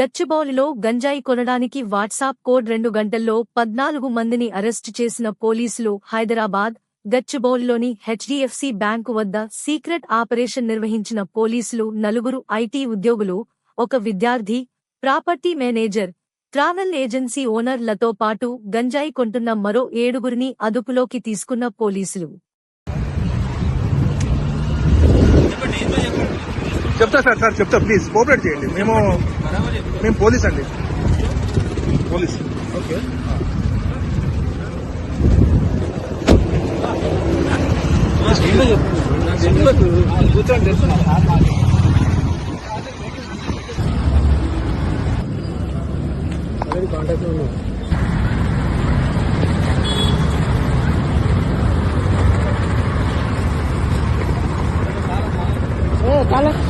గచ్చిబౌలిలో గంజాయి కొనడానికి WhatsApp code రెండు గంటల్లో పద్నాలుగు మందిని అరెస్టు చేసిన పోలీసులు హైదరాబాద్ గచ్చిబౌలిలోని హెచ్డిఎఫ్సి బ్యాంకు వద్ద సీక్రెట్ ఆపరేషన్ నిర్వహించిన పోలీసులు నలుగురు ఐటీ ఉద్యోగులు ఒక విద్యార్థి ప్రాపర్టీ మేనేజర్ ట్రావెల్ ఏజెన్సీ ఓనర్లతో పాటు గంజాయి కొంటున్న మరో ఏడుగురిని అదుపులోకి తీసుకున్న పోలీసులు. చెప్తా సార్ సార్ చెప్తా ప్లీజ్ కోఆపరేట్ చేయండి మేము మేము పోలీస్ అండి పోలీస్ ఓకే కాంటాక్ట్ ఏ